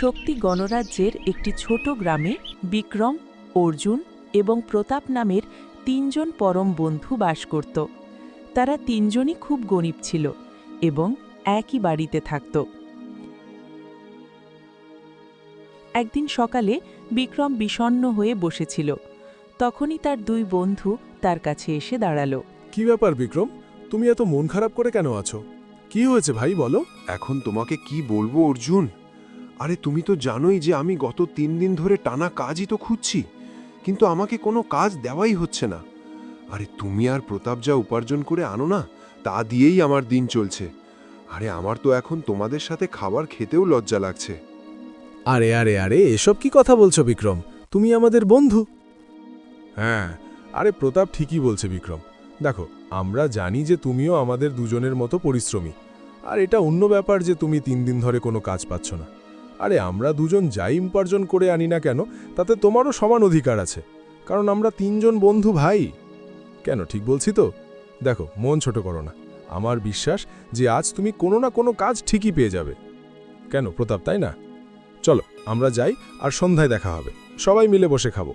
শক্তি গণরাজ্যের একটি ছোট গ্রামে বিক্রম অর্জুন এবং প্রতাপ নামের তিনজন পরম বন্ধু বাস করত। তারা তিনজনই খুব গণিব ছিল এবং একই বাড়িতে থাকত। একদিন সকালে বিক্রম বিষণ্ণ হয়ে বসেছিল। তখনই তার দুই বন্ধু তার কাছে এসে দাঁড়াল। কি ব্যাপার বিক্রম? তুমি এত মন খারাপ করে কেন আছো? কি হয়েছে ভাই বলো? এখন তোমাকে কি বলব অর্জুন? আরে তুমি তো জানোই যে আমি গত তিন দিন ধরে টানা কাজই তো খুঁজছি কিন্তু আমাকে কোনো কাজ দেওয়াই হচ্ছে না। আরে তুমি আর প্রতাপ যা উপার্জন করে আনো না তা দিয়েই আমার দিন চলছে। আরে আমার তো এখন তোমাদের সাথে খাবার খেতেও লজ্জা লাগছে। আরে আরে আরে এসব কি কথা বলছো বিক্রম? তুমি আমাদের বন্ধু। হ্যাঁ আরে প্রতাপ ঠিকই বলছে বিক্রম। দেখো আমরা জানি যে তুমিও আমাদের দুজনের মতো পরিশ্রমী। আর এটা অন্য ব্যাপার যে তুমি তিন দিন ধরে কোনো কাজ পাচ্ছ না। আরে আমরা দুজন যাই উপার্জন করে আনি না কেন, তাতে তোমারও সমান অধিকার আছে। কারণ আমরা তিনজন বন্ধু ভাই। কেন, ঠিক বলছি তো? দেখো, মন ছোট করো না। আমার বিশ্বাস যে আজ তুমি কোনো না কোনো কাজ ঠিকই পেয়ে যাবে। কেন, প্রতাপ, তাই না? চলো, আমরা যাই আর সন্ধ্যায় দেখা হবে। সবাই মিলে বসে খাব।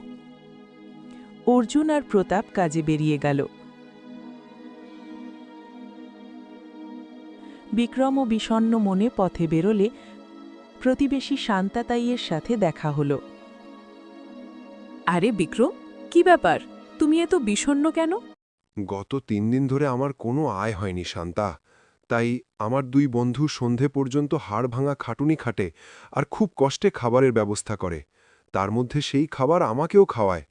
অর্জুন আর প্রতাপ কাজে বেরিয়ে গেল। বিক্রম ও বিষণ্ণ মনে পথে বেরোলে প্রতিবেশী শান্তাতাইয়ের সাথে দেখা হলো। আরে বিক্রম কি ব্যাপার? তুমি এত বিষণ্ণ কেন? গত তিন দিন ধরে আমার কোনো আয় হয়নি শান্তা। তাই আমার দুই বন্ধু সন্ধে পর্যন্ত হাড় ভাঙা খাটুনি খাটে আর খুব কষ্টে খাবারের ব্যবস্থা করে। তার মধ্যে সেই খাবার আমাকেও খাওয়ায়।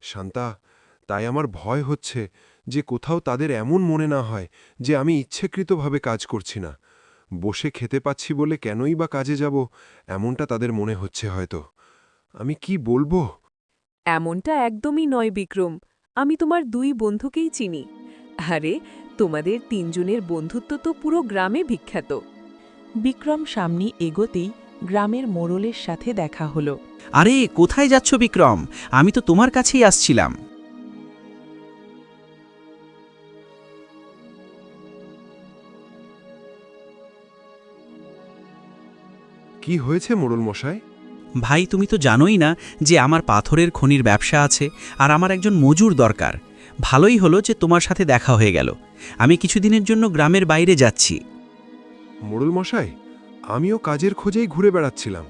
শান্তা তাই আমার ভয় হচ্ছে যে কোথাও তাদের এমন মনে না হয় যে আমি ইচ্ছেকৃতভাবে কাজ করছি না। বসে খেতে পাচ্ছি বলে কেনই বা কাজে যাব? এমনটা তাদের মনে হচ্ছে হয়তো। আমি কি বলব? এমনটা একদমই নয় বিক্রম। আমি তোমার দুই বন্ধুকেই চিনি। আরে তোমাদের তিনজনের বন্ধুত্ব তো পুরো গ্রামে বিখ্যাত। বিক্রম সামনে এগোতেই গ্রামের মোড়লের সাথে দেখা হলো। আরে কোথায় যাচ্ছ বিক্রম? আমি তো তোমার কাছেই আসছিলাম। কি হয়েছে মোড়ল মশাই? ভাই তুমি তো জানোই না যে আমার পাথরের খনির ব্যবসা আছে আর আমার একজন মজুর দরকার। ভালোই হলো যে তোমার সাথে দেখা হয়ে গেল। আমি কিছুদিনের জন্য গ্রামের বাইরে যাচ্ছি। মোড়ল মশাই আমিও কাজের খোঁজেই ঘুরে বেড়াচ্ছিলাম।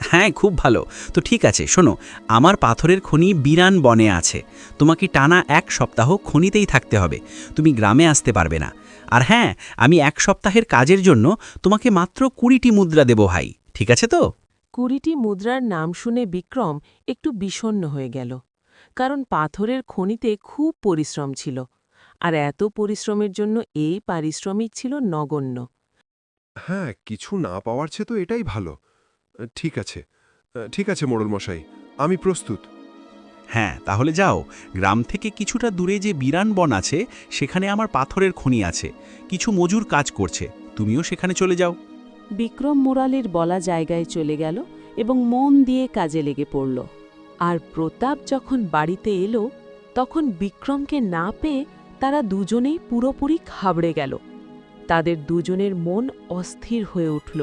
হ্যাঁ খুব ভালো। তো ঠিক আছে শোনো আমার পাথরের খনি বিরান বনে আছে। তোমাকে টানা এক সপ্তাহ খনিতেই থাকতে হবে। তুমি গ্রামে আসতে পারবে না। আর হ্যাঁ আমি এক সপ্তাহের কাজের জন্য তোমাকে মাত্র কুড়িটি মুদ্রা দেব ভাই ঠিক আছে তো? কুড়িটি মুদ্রার নাম শুনে বিক্রম একটু বিষণ্ণ হয়ে গেল কারণ পাথরের খনিতে খুব পরিশ্রম ছিল আর এত পরিশ্রমের জন্য এই পারিশ্রমিক ছিল নগণ্য। হ্যাঁ কিছু না পাওয়ার চেয়ে তো এটাই ভালো। ঠিক আছে ঠিক আছে মোড়ল মশাই আমি প্রস্তুত। হ্যাঁ তাহলে যাও। গ্রাম থেকে কিছুটা দূরে যে বিরান বন আছে সেখানে আমার পাথরের খনি আছে। কিছু মজুর কাজ করছে। তুমিও সেখানে চলে যাও। বিক্রম মোরালের বলা জায়গায় চলে গেল এবং মন দিয়ে কাজে লেগে পড়ল। আর প্রতাপ যখন বাড়িতে এলো তখন বিক্রমকে না পেয়ে তারা দুজনেই পুরোপুরি খাবড়ে গেল। তাদের দুজনের মন অস্থির হয়ে উঠল।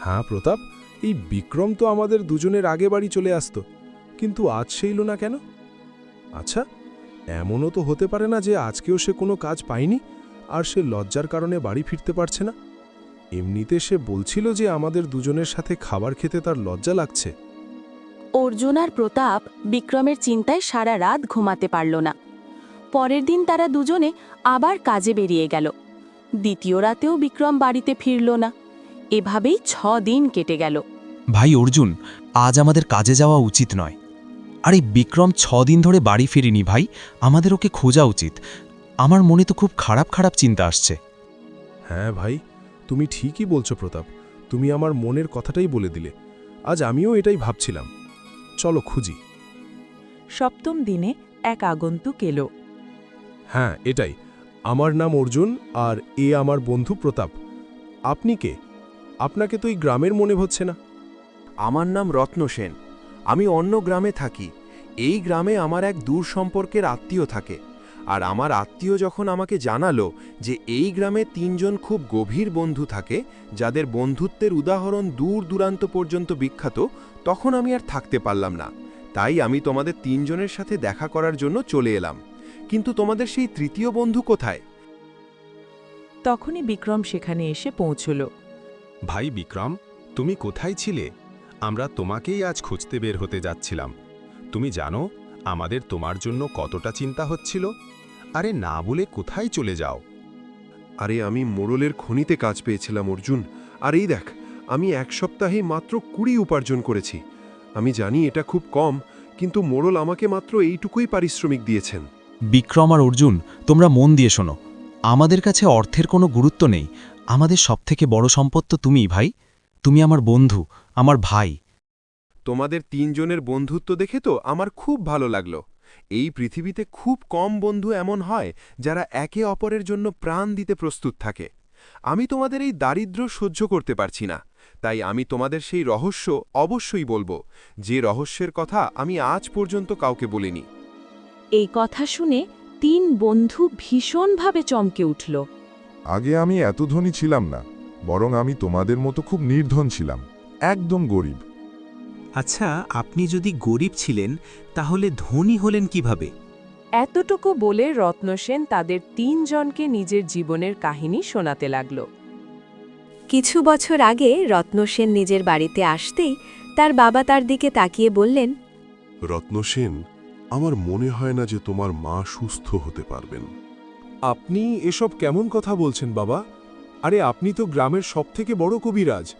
হ্যাঁ প্রতাপ এই বিক্রম তো আমাদের দুজনের আগে বাড়ি চলে আসতো। কিন্তু আজ সে এলো না কেন? আচ্ছা এমনও তো হতে পারে না যে আজকেও সে কোনো কাজ পায়নি আর সে লজ্জার কারণে বাড়ি ফিরতে পারছে না। এমনিতে সে বলছিল যে আমাদের দুজনের সাথে খাবার খেতে তার লজ্জা লাগছে। অর্জুন আর প্রতাপ বিক্রমের চিন্তায় সারা রাত ঘুমাতে পারল না। পরের দিন তারা দুজনে আবার কাজে বেরিয়ে গেল। দ্বিতীয় রাতেও বিক্রম বাড়িতে ফিরল না। এভাবেই ছ দিন কেটে গেল। ভাই অর্জুন আজ আমাদের কাজে যাওয়া উচিত নয়। আরে বিক্রম ছ দিন ধরে বাড়ি ফেরেনি ভাই। আমাদের ওকে খোঁজা উচিত। আমার মনে তো খুব খারাপ খারাপ চিন্তা আসছে। হ্যাঁ ভাই তুমি ঠিকই বলছো প্রতাপ। তুমি আমার মনের কথাটাই বলে দিলে। আজ আমিও এটাই ভাবছিলাম। চলো খুঁজি। সপ্তম দিনে এক আগন্তুক এলো। হ্যাঁ এটাই। আমার নাম অর্জুন আর এ আমার বন্ধু প্রতাপ। আপনি কে? আপনাকে তো এই গ্রামের মনে হচ্ছে না। আমার নাম রত্ন সেন। আমি অন্য গ্রামে থাকি। এই গ্রামে আমার এক দূর সম্পর্কের আত্মীয় থাকে। আর আমার আত্মীয় যখন আমাকে জানালো যে এই গ্রামে তিনজন খুব গভীর বন্ধু থাকে যাদের বন্ধুত্বের উদাহরণ দূর দূরান্ত পর্যন্ত বিখ্যাত তখন আমি আর থাকতে পারলাম না। তাই আমি তোমাদের তিনজনের সাথে দেখা করার জন্য চলে এলাম। কিন্তু তোমাদের সেই তৃতীয় বন্ধু কোথায়? তখনই বিক্রম সেখানে এসে পৌঁছল। ভাই বিক্রম তুমি কোথায় ছিলে? আমরা তোমাকেই আজ খুঁজতে বের হতে যাচ্ছিলাম। তুমি জানো আমাদের তোমার জন্য কতটা চিন্তা হচ্ছিল? আরে না বলে কোথায় চলে যাও? আরে আমি মোড়লের খনিতে কাজ পেয়েছিলাম অর্জুন। আর এই দেখ আমি এক সপ্তাহে মাত্র কুড়ি উপার্জন করেছি। আমি জানি এটা খুব কম কিন্তু মোড়ল আমাকে মাত্র এইটুকুই পারিশ্রমিক দিয়েছেন। বিক্রম আর অর্জুন তোমরা মন দিয়ে শোনো। আমাদের কাছে অর্থের কোনো গুরুত্ব নেই। আমাদের সবথেকে বড় সম্পদ তো তুমিই ভাই। তুমি আমার বন্ধু আমার ভাই। তোমাদের তিনজনের বন্ধুত্ব দেখে তো আমার খুব ভালো লাগল। এই পৃথিবীতে খুব কম বন্ধু এমন হয় যারা একে অপরের জন্য প্রাণ দিতে প্রস্তুত থাকে। আমি তোমাদের এই দারিদ্র্য সহ্য করতে পারছি না তাই আমি তোমাদের সেই রহস্য অবশ্যই বলব যে রহস্যের কথা আমি আজ পর্যন্ত কাউকে বলিনি। এই কথা শুনে তিন বন্ধু ভীষণভাবে চমকে উঠল। আগে আমি এত ধনী ছিলাম না বরং আমি তোমাদের মতো খুব নির্ধন ছিলাম একদম গরিব। আচ্ছা আপনি যদি গরিব ছিলেন তাহলে ধনী হলেন কীভাবে? এতটুকু বলে রত্নসেন তাদের তিনজনকে নিজের জীবনের কাহিনী শোনাতে লাগল। কিছু বছর আগে রত্নসেন নিজের বাড়িতে আসতেই তার বাবা তার দিকে তাকিয়ে বললেন রত্নসেন আমার মনে হয় না যে তোমার মা সুস্থ হতে পারবেন। আপনি এসব কেমন কথা বলছেন বাবা? আরে আপনি তো গ্রামের সবথেকে বড় কবিরাজ।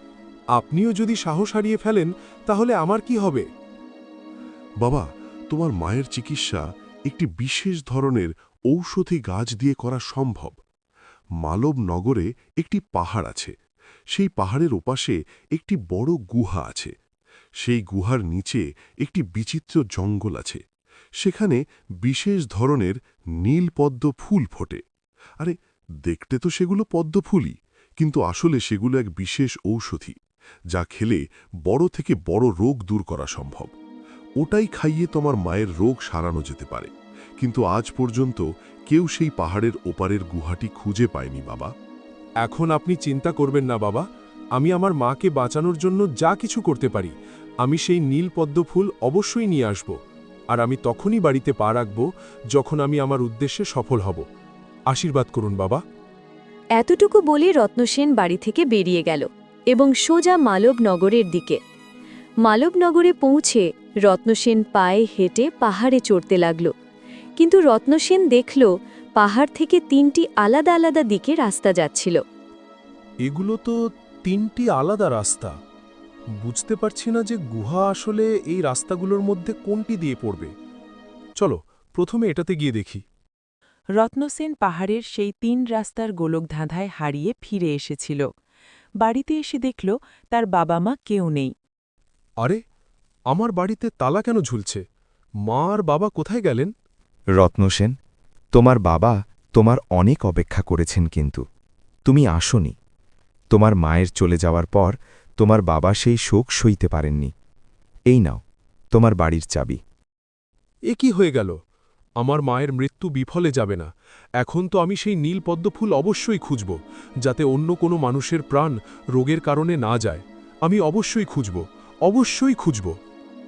আপনিও যদি সাহস হারিয়ে ফেলেন, তাহলে আমার কি হবে? বাবা, তোমার মায়ের চিকিৎসা একটি বিশেষ ধরনের ঔষধি গাছ দিয়ে করা সম্ভব। মালব নগরে একটি পাহাড় আছে। সেই পাহাড়ের ওপাশে একটি বড় গুহা আছে। সেই গুহার নিচে একটি বিচিত্র জঙ্গল আছে। সেখানে বিশেষ ধরনের নীলপদ্ম ফুল ফোটে। আরে দেখতে তো সেগুলো পদ্মফুলই কিন্তু আসলে সেগুলো এক বিশেষ ঔষধি, যা খেলে বড় থেকে বড় রোগ দূর করা সম্ভব। ওটাই খাইয়ে তোমার মায়ের রোগ সারানো যেতে পারে। কিন্তু আজ পর্যন্ত কেউ সেই পাহাড়ের ওপারের গুহাটি খুঁজে পায়নি, বাবা। এখন আপনি চিন্তা করবেন না, বাবা। আমি আমার মাকে বাঁচানোর জন্য যা কিছু করতে পারি, আমি সেই নীল পদ্ম ফুল অবশ্যই নিয়ে আসব। আর আমি তখনই বাড়িতে পা রাখব, যখন আমি আমার উদ্দেশ্যে সফল হব। আশীর্বাদ করুন বাবা। এতটুকু বলে রত্নসেন বাড়ি থেকে বেরিয়ে গেল এবং সোজা মালবনগরের দিকে। মালবনগরে পৌঁছে রত্নসেন পায়ে হেঁটে পাহাড়ে চড়তে লাগল। কিন্তু রত্নসেন দেখল পাহাড় থেকে তিনটি আলাদা আলাদা দিকে রাস্তা যাচ্ছিল। এগুলো তো তিনটি আলাদা রাস্তা। বুঝতে পারছি না যে গুহা আসলে এই রাস্তাগুলোর মধ্যে কোনটি দিয়ে পড়বে। চলো প্রথমে এটাতে গিয়ে দেখি। রত্নসেন পাহাড়ের সেই তিন রাস্তার গোলকধাঁধায় হারিয়ে ফিরে এসেছিল। বাড়িতে এসে দেখল তার বাবা মা কেউ নেই। আরে আমার বাড়িতে তালা কেন ঝুলছে? মা আর বাবা কোথায় গেলেন? রত্নসেন তোমার বাবা তোমার অনেক অপেক্ষা করেছেন কিন্তু। তুমি আসনি। তোমার মায়ের চলে যাওয়ার পর তোমার বাবা সেই শোক সইতে পারেননি। এই নাও তোমার বাড়ির চাবি। এ কি হয়ে গেল? আমার মায়ের মৃত্যু বিফলে যাবে না। এখন তো আমি সেই নীল পদ্মফুল অবশ্যই খুঁজব, যাতে অন্য কোনো মানুষের প্রাণ রোগের কারণে না যায়। আমি অবশ্যই খুঁজব অবশ্যই খুঁজব।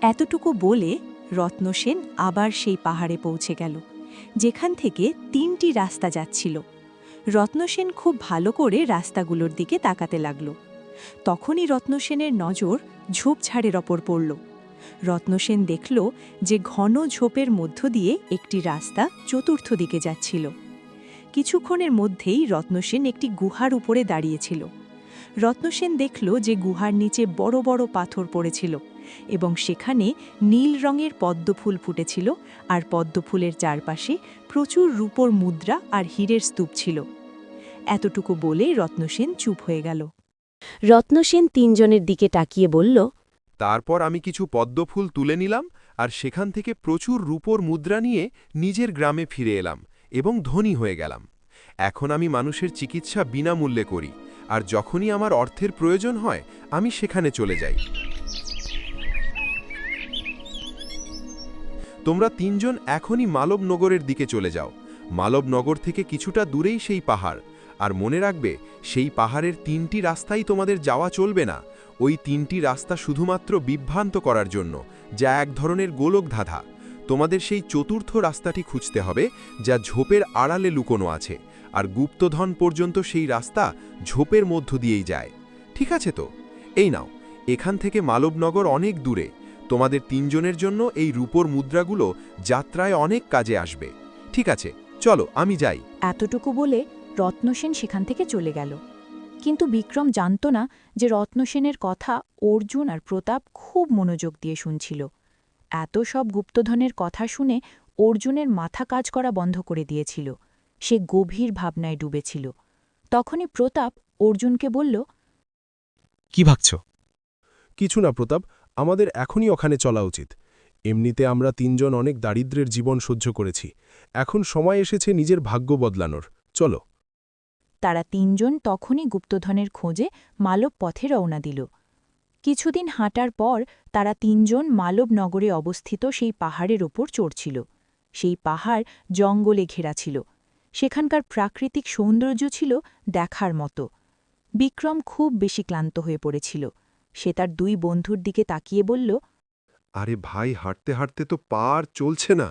এতটুকু বলে রত্নসেন আবার সেই পাহাড়ে পৌঁছে গেল, যেখান থেকে তিনটি রাস্তা যাচ্ছিল। রত্নসেন খুব ভালো করে রাস্তাগুলোর দিকে তাকাতে লাগল। তখনই রত্নসেনের নজর ঝোপঝাড়ের ওপর পড়ল। রত্নসেন দেখল যে ঘন ঝোপের মধ্য দিয়ে একটি রাস্তা চতুর্থ দিকে যাচ্ছিল। কিছুক্ষণের মধ্যেই রত্নসেন একটি গুহার উপরে দাঁড়িয়েছিল। রত্নসেন দেখল যে গুহার নিচে বড় বড় পাথর পড়েছিল এবং সেখানে নীল রঙের পদ্মফুল ফুটেছিল আর পদ্মফুলের চারপাশে প্রচুর রূপোর মুদ্রা আর হীরের স্তূপ ছিল। এতটুকু বলে রত্নসেন চুপ হয়ে গেল। রত্নসেন তিনজনের দিকে তাকিয়ে বলল তারপর আমি কিছু পদ্মফুল তুলে নিলাম আর সেখান থেকে প্রচুর রূপোর মুদ্রা নিয়ে নিজের গ্রামে ফিরে এলাম এবং ধনী হয়ে গেলাম। এখন আমি মানুষের চিকিৎসা বিনামূল্যে করি আর যখনই আমার অর্থের প্রয়োজন হয়, আমি সেখানে চলে যাই। তোমরা তিনজন এখনই মালবনগরের দিকে চলে যাও। মালবনগর থেকে কিছুটা দূরেই সেই পাহাড়। আর মনে রাখবে, সেই পাহাড়ের তিনটি রাস্তাই তোমাদের যাওয়া চলবে না। ওই তিনটি রাস্তা শুধুমাত্র বিভ্রান্ত করার জন্য, যা এক ধরনের গোলক ধাঁধা তোমাদের সেই চতুর্থ রাস্তাটি খুঁজতে হবে, যা ঝোপের আড়ালে লুকোনো আছে, আর গুপ্তধন পর্যন্ত সেই রাস্তা ঝোপের মধ্য দিয়েই যায়। ঠিক আছে তো? এই নাও, এখান থেকে মালবনগর অনেক দূরে। তোমাদের তিনজনের জন্য এই রূপোর মুদ্রাগুলো যাত্রায় অনেক কাজে আসবে। ঠিক আছে, চলো, আমি যাই। এতটুকু বলে রত্নসেন সেখান থেকে চলে গেল। কিন্তু বিক্রম জানত না যে রত্নসেনের কথা অর্জুন আর প্রতাপ খুব মনোযোগ দিয়ে শুনছিল। এত সব গুপ্তধনের কথা শুনে অর্জুনের মাথা কাজ করা বন্ধ করে দিয়েছিল। সে গভীর ভাবনায় ডুবেছিল। তখনই প্রতাপ অর্জুনকে বলল, কি ভাবছ? কিছু না প্রতাপ, আমাদের এখনই ওখানে চলা উচিত। এমনিতে আমরা তিনজন অনেক দারিদ্র্যের জীবন সহ্য করেছি। এখন সময় এসেছে নিজের ভাগ্য বদলানোর। চলো। তারা তিনজন তখনই গুপ্তধনের খোঁজে মালব পথে রওনা দিল। কিছুদিন হাঁটার পর তারা তিনজন মালব নগরে অবস্থিত সেই পাহাড়ের ওপর চড়ছিল। সেই পাহাড় জঙ্গলে ঘেরা ছিল। সেখানকার প্রাকৃতিক সৌন্দর্য ছিল দেখার মতো। বিক্রম খুব বেশি ক্লান্ত হয়ে পড়েছিল। সে তার দুই বন্ধুর দিকে তাকিয়ে বলল, আরে ভাই, হাঁটতে হাঁটতে তো পার চলছে না।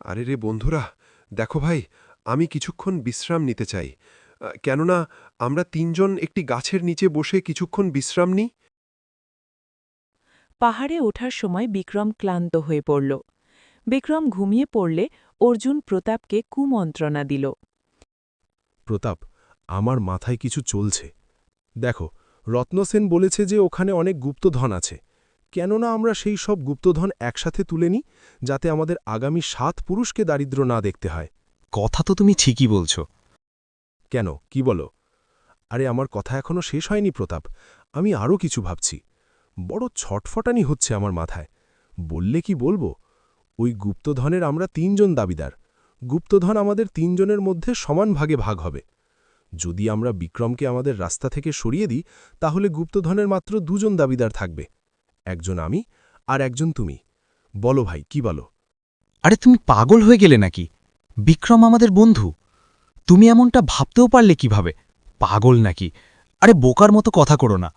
আরে রে বন্ধুরা, দেখো ভাই, আমি কিছুক্ষণ বিশ্রাম নিতে চাই। কেননা আমরা তিনজন একটি গাছের নিচে বসে কিছুক্ষণ বিশ্রাম নিই? পাহাড়ে ওঠার সময় বিক্রম ক্লান্ত হয়ে পড়ল। বিক্রম ঘুমিয়ে পড়লে অর্জুন প্রতাপকে কুমন্ত্রণা দিল। প্রতাপ আমার মাথায় কিছু চলছে। দেখো রত্নসেন বলেছে যে ওখানে অনেক গুপ্তধন আছে। কেননা আমরা সেই সব গুপ্তধন একসাথে তুলে নিই যাতে আমাদের আগামী সাত পুরুষকে দারিদ্র না দেখতে হয়। কথা তো তুমি ঠিকই বলছো। কেন? কি বলো? আরে, আমার কথা এখনও শেষ হয়নি প্রতাপ। আমি আরও কিছু ভাবছি। বড় ছটফটানি হচ্ছে আমার মাথায়। বললে কি বলব? ওই গুপ্তধনের আমরা তিনজন দাবিদার। গুপ্তধন আমাদের তিনজনের মধ্যে সমান ভাগে ভাগ হবে। যদি আমরা বিক্রমকে আমাদের রাস্তা থেকে সরিয়ে দিই, তাহলে গুপ্তধনের মাত্র দুজন দাবিদার থাকবে। একজন আমি আর একজন তুমি। বলো ভাই, কি বলো? আরে, তুমি পাগল হয়ে গেলে নাকি? বিক্রম আমাদের বন্ধু। তুমি এমনটা ভাবতেও পারলে কীভাবে? পাগল নাকি? আরে বোকার মতো কথা করো না।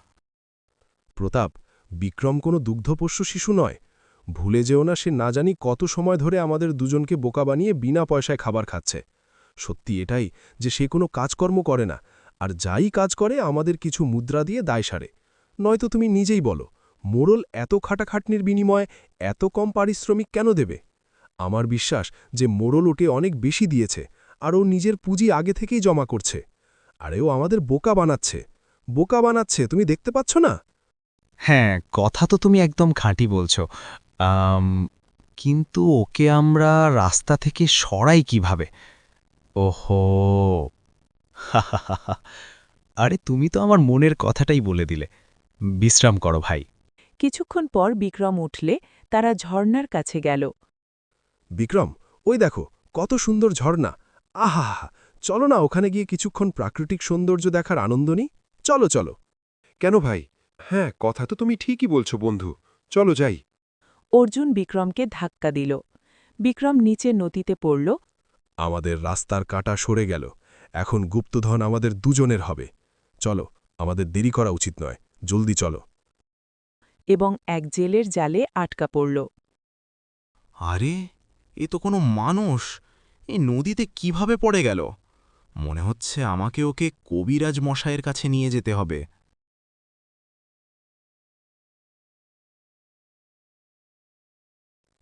প্রতাপ, বিক্রম কোনো দুগ্ধপোষ্য শিশু নয়। ভুলে যেও না সে না জানি কত সময় ধরে আমাদের দুজনকে বোকা বানিয়ে বিনা পয়সায় খাবার খাচ্ছে। সত্যি এটাই যে সে কোনো কাজকর্ম করে না, আর যাই কাজ করে আমাদের কিছু মুদ্রা দিয়ে দায় সারে। নয়তো তুমি নিজেই বলো মোড়ল এত খাটাখাটনির বিনিময়ে এত কম পারিশ্রমিক কেন দেবে? আমার বিশ্বাস যে মোড়ল ওটে অনেক বেশি দিয়েছে। আর ও নিজের পুঁজি আগে থেকেই জমা করছে। আরে ও আমাদের বোকা বানাচ্ছে। বোকা বানাচ্ছে তুমি দেখতে পাচ্ছ না? হ্যাঁ কথা তো তুমি একদম খাঁটি বলছো। কিন্তু ওকে আমরা রাস্তা থেকে সরাই কীভাবে? ওহো। আরে তুমি তো আমার মনের কথাটাই বলে দিলে। বিশ্রাম করো ভাই। কিছুক্ষণ পর বিক্রম উঠলে তারা ঝর্ণার কাছে গেল। বিক্রম ওই দেখো কত সুন্দর ঝর্ণা। আহা চলো না ওখানে গিয়ে কিছুক্ষণ প্রাকৃতিক সৌন্দর্য দেখার আনন্দ নিই। চলো চলো। কেন ভাই? হ্যাঁ কথা তো তুমি ঠিকই বলছো বন্ধু। চলো যাই। অর্জুন বিক্রমকে ধাক্কা দিল। বিক্রম নিচে নদীতে পড়ল। আমাদের রাস্তার কাটা সরে গেল। এখন গুপ্তধন আমাদের দুজনের হবে। চলো আমাদের দেরি করা উচিত নয়। জলদি চলো। এবং এক জেলের জালে আটকা পড়ল। আরে এ তো কোনো মানুষ। এ নদীতে কীভাবে পড়ে গেল? মনে হচ্ছে আমাকে ওকে কবিরাজ মশায়ের কাছে নিয়ে যেতে হবে।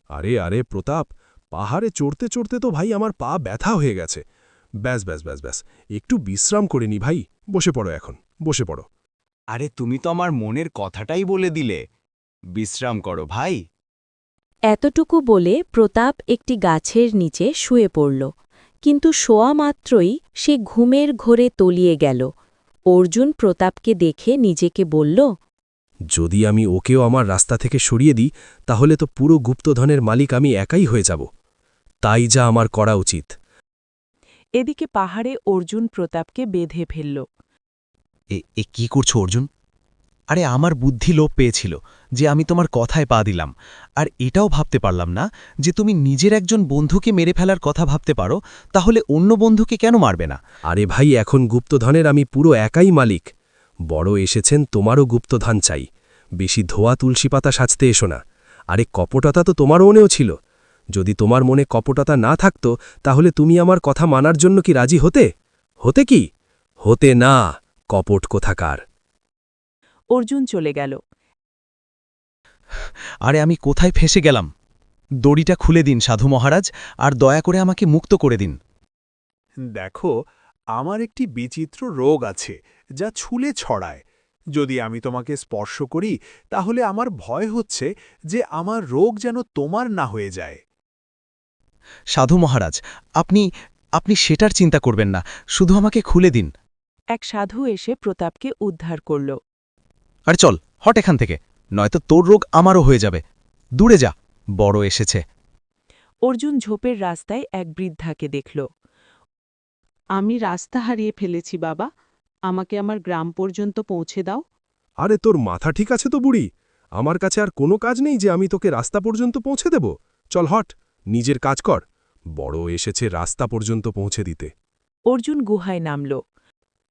আরে আরে প্রতাপ পাহাড়ে চড়তে চড়তে তো ভাই আমার পা ব্যথা হয়ে গেছে। ব্যাস ব্যাস ব্যাস ব্যাস একটু বিশ্রাম করে নি ভাই বসে পড়ো এখন বসে পড়ো। আরে তুমি তো আমার মনের কথাটাই বলে দিলে। বিশ্রাম করো ভাই। এতটুকু বলে প্রতাপ একটি গাছের নিচে শুয়ে পড়ল। কিন্তু শোয়া মাত্রই সে ঘুমের ঘোরে তলিয়ে গেল। অর্জুন প্রতাপকে দেখে নিজেকে বলল যদি আমি ওকেও আমার রাস্তা থেকে সরিয়ে দিই তাহলে তো পুরো গুপ্তধনের মালিক আমি একাই হয়ে যাব। তাই যা আমার করা উচিত। এদিকে পাহাড়ে অর্জুন প্রতাপকে বেঁধে ফেলল। এ এ কি করছ অর্জুন? আরে আমার বুদ্ধি লোপ পেয়েছিল যে আমি তোমার কথায় পা দিলাম। আর এটাও ভাবতে পারলাম না যে তুমি নিজের একজন বন্ধুকে মেরে ফেলার কথা ভাবতে পারো, তাহলে অন্য বন্ধুকে কেন মারবে না? আরে ভাই, এখন গুপ্তধনের আমি পুরো একাই মালিক। বড় এসেছেন তোমারও গুপ্তধন চাই। বেশি ধোয়া তুলসী পাতা সাজতে এসো না। আরে কপটতা তো তোমার মনেও ছিল। যদি তোমার মনে কপটতা না থাকতো, তাহলে তুমি আমার কথা মানার জন্য কি রাজি হতে? হতে কি? হতে না, কপট কোথাকার। অর্জুন চলে গেল। আরে আমি কোথায় ফেসে গেলাম? দড়িটা খুলে দিন সাধু মহারাজ আর দয়া করে আমাকে মুক্ত করে দিন। দেখো আমার একটি বিচিত্র রোগ আছে যা ছুলে ছড়ায়। যদি আমি তোমাকে স্পর্শ করি তাহলে আমার ভয় হচ্ছে যে আমার রোগ যেন তোমার না হয়ে যায়। সাধু মহারাজ আপনি আপনি সেটার চিন্তা করবেন না শুধু আমাকে খুলে দিন। এক সাধু এসে প্রতাপকে উদ্ধার করল। আরে চল হট এখান থেকে। নয়তো তোর রোগ আমারও হয়ে যাবে। দূরে যা বড় এসেছে। অর্জুন ঝোপের রাস্তায় এক বৃদ্ধাকে দেখল। আমি রাস্তা হারিয়ে ফেলেছি বাবা। আমাকে আমার গ্রাম পর্যন্ত পৌঁছে দাও। আরে তোর মাথা ঠিক আছে তো বুড়ি? আমার কাছে আর কোনো কাজ নেই যে আমি তোকে রাস্তা পর্যন্ত পৌঁছে দেব। চল হট নিজের কাজ কর। বড় এসেছে রাস্তা পর্যন্ত পৌঁছে দিতে। অর্জুন গুহায় নামল।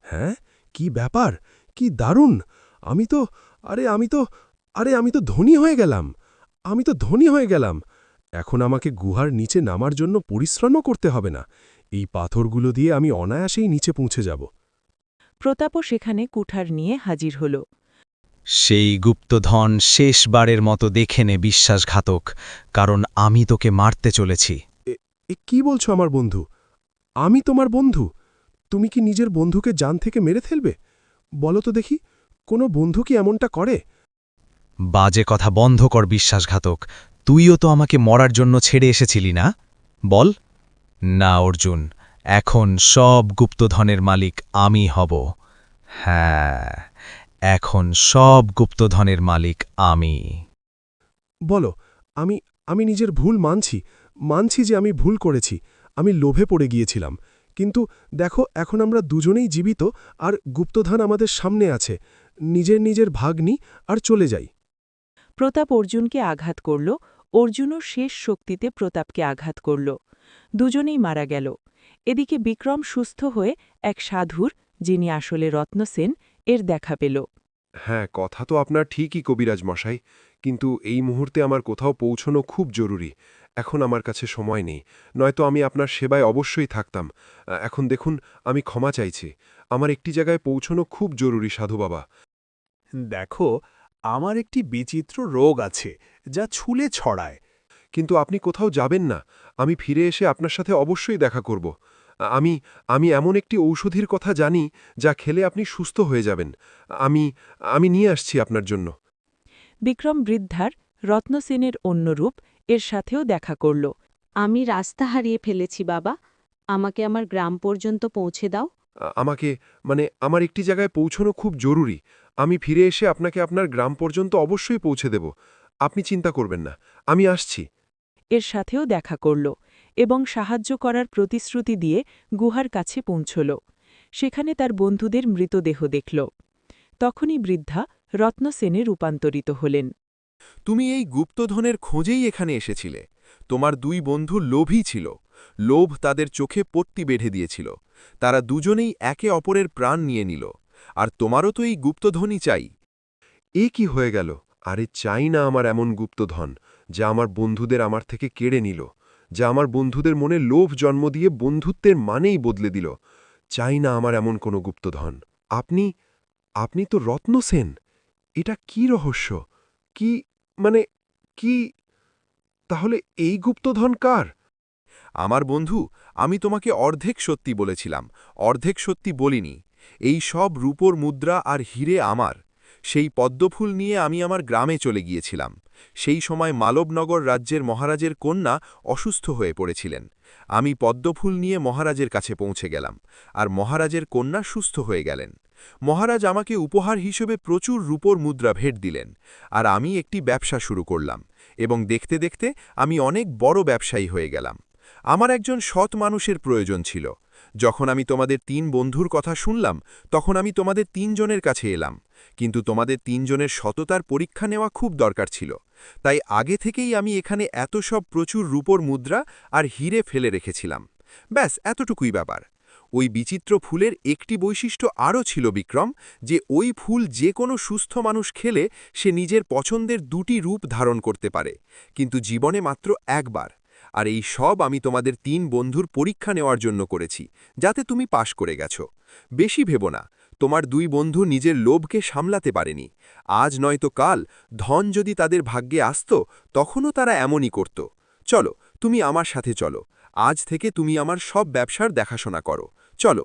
হ্যাঁ? কি ব্যাপার? কি দারুণ! আমি তো আরে আমি তো আরে আমি তো ধনী হয়ে গেলাম। আমি তো ধনী হয়ে গেলাম। এখন আমাকে গুহার নিচে নামার জন্য পরিশ্রমও করতে হবে না। এই পাথরগুলো দিয়ে আমি অনায়াসেই নিচে পৌঁছে যাব। প্রতাপও সেখানে কুঠার নিয়ে হাজির হল। সেই গুপ্তধন শেষবারের মতো দেখে নে বিশ্বাসঘাতক কারণ আমি তোকে মারতে চলেছি। এ কি বলছো আমার বন্ধু? আমি তোমার বন্ধু? তুমি কি নিজের বন্ধুকে জান থেকে মেরে ফেলবে? বলো তো দেখি। কোনো বন্ধু কি এমনটা করে? বাজে কথা বন্ধ কর বিশ্বাসঘাতক। তুইও তো আমাকে মরার জন্য ছেড়ে এসেছিলি না? বল। না অর্জুন এখন সব গুপ্তধনের মালিক আমি হব। হ্যাঁ এখন সব গুপ্তধনের মালিক আমি। বলো আমি আমি নিজের ভুল মানছি মানছি যে আমি ভুল করেছি আমি লোভে পড়ে গিয়েছিলাম। কিন্তু দেখো এখন আমরা দুজনেই জীবিত আর গুপ্তধন আমাদের সামনে আছে। নিজের নিজের ভাগ নিই আর চলে যাই। প্রতাপ অর্জুনকে আঘাত করল। অর্জুনও শেষ শক্তিতে প্রতাপকে আঘাত করল। দুজনেই মারা গেল। এদিকে বিক্রম সুস্থ হয়ে এক সাধুর যিনি আসলে রত্নসেন এর দেখা পেল। হ্যাঁ কথা তো আপনার ঠিকই কবিরাজ মশাই কিন্তু এই মুহূর্তে আমার কোথাও পৌঁছনো খুব জরুরি। এখন আমার কাছে সময় নেই নয়তো আমি আপনার সেবায় অবশ্যই থাকতাম। এখন দেখুন আমি ক্ষমা চাইছি। আমার একটি জায়গায় পৌঁছনো খুব জরুরি সাধু বাবা। দেখো, আমার একটি বিচিত্র রোগ আছে যা ছুলে ছড়ায়। কিন্তু আপনি কোথাও যাবেন না। আমি ফিরে এসে আপনার সাথে অবশ্যই দেখা করব। আমি আমি এমন একটি ঔষধির কথা জানি যা খেলে আপনি সুস্থ হয়ে যাবেন। আমি আমি নিয়ে আসছি আপনার জন্য। বিক্রম বৃদ্ধার রত্নসেনের অন্য রূপ এর সাথেও দেখা করল। আমি রাস্তা হারিয়ে ফেলেছি বাবা। আমাকে আমার গ্রাম পর্যন্ত পৌঁছে দাও। আমাকে মানে আমার একটি জায়গায় পৌঁছনো খুব জরুরি। আমি ফিরে এসে আপনাকে আপনার গ্রাম পর্যন্ত অবশ্যই পৌঁছে দেব। আপনি চিন্তা করবেন না। আমি আসছি। এর সাথেও দেখা করল এবং সাহায্য করার প্রতিশ্রুতি দিয়ে গুহার কাছে পৌঁছল। সেখানে তার বন্ধুদের মৃতদেহ দেখল। তখনই বৃদ্ধা রত্নসেনে রূপান্তরিত হলেন। তুমি এই গুপ্তধনের খোঁজেই এখানে এসেছিলে। তোমার দুই বন্ধু লোভী ছিল। লোভ তাদের চোখে পট্টি বেঁধে দিয়েছিল। তারা দুজনেই একে অপরের প্রাণ নিয়ে নিল। আর তোমারও তো এই গুপ্তধনই চাই। এ কি হয়ে গেল? আরে চাই না আমার এমন গুপ্তধন, যা আমার বন্ধুদের আমার থেকে কেড়ে নিল, যা আমার বন্ধুদের মনে লোভ জন্ম দিয়ে বন্ধুত্বের মানেই বদলে দিল। চাই না আমার এমন কোনো গুপ্তধন। আপনি আপনি তো রত্ন সেন। এটা কি রহস্য? কি মানে কি? তাহলে এই গুপ্তধন কার? আমার বন্ধু, আমি তোমাকে অর্ধেক সত্যি বলেছিলাম, অর্ধেক সত্যি বলিনি। এই সব রূপোর মুদ্রা আর হিরে আমার। সেই পদ্মফুল নিয়ে আমি আমার গ্রামে চলে গিয়েছিলাম। সেই সময় মালবনগর রাজ্যের মহারাজের কন্যা অসুস্থ হয়ে পড়েছিলেন। আমি পদ্মফুল নিয়ে মহারাজের কাছে পৌঁছে গেলাম, আর মহারাজের কন্যা সুস্থ হয়ে গেলেন। মহারাজ আমাকে উপহার হিসেবে প্রচুর রূপোর মুদ্রা ভেট দিলেন, আর আমি একটি ব্যবসা শুরু করলাম এবং দেখতে দেখতে আমি অনেক বড় ব্যবসায়ী হয়ে গেলাম। আমার একজন সৎ মানুষের প্রয়োজন ছিল। যখন আমি তোমাদের তিন বন্ধুর কথা শুনলাম, তখন আমি তোমাদের তিনজনের কাছে এলাম। কিন্তু তোমাদের তিনজনের সততার পরীক্ষা নেওয়া খুব দরকার ছিল। তাই আগে থেকেই আমি এখানে এত সব প্রচুর রূপোর মুদ্রা আর হিরে ফেলে রেখেছিলাম। ব্যাস, এতটুকুই ব্যাপার। ওই বিচিত্র ফুলের একটি বৈশিষ্ট্য আরও ছিল, বিক্রম, যে ওই ফুল যে কোনো সুস্থ মানুষ খেলে সে নিজের পছন্দের দুটি রূপ ধারণ করতে পারে। কিন্তু জীবনে মাত্র একবার। আর এই সব আমি তোমাদের তিন বন্ধুর পরীক্ষা নেওয়ার জন্য করেছি, যাতে তুমি পাশ করে গেছ। বেশি ভেবো না, তোমার দুই বন্ধু নিজের লোভকে সামলাতে পারেনি। আজ নয়তো কাল, ধন যদি তাদের ভাগ্যে আসত, তখনও তারা এমনই করত। চলো, তুমি আমার সাথে চলো। আজ থেকে তুমি আমার সব ব্যবসার দেখাশোনা করো। চলো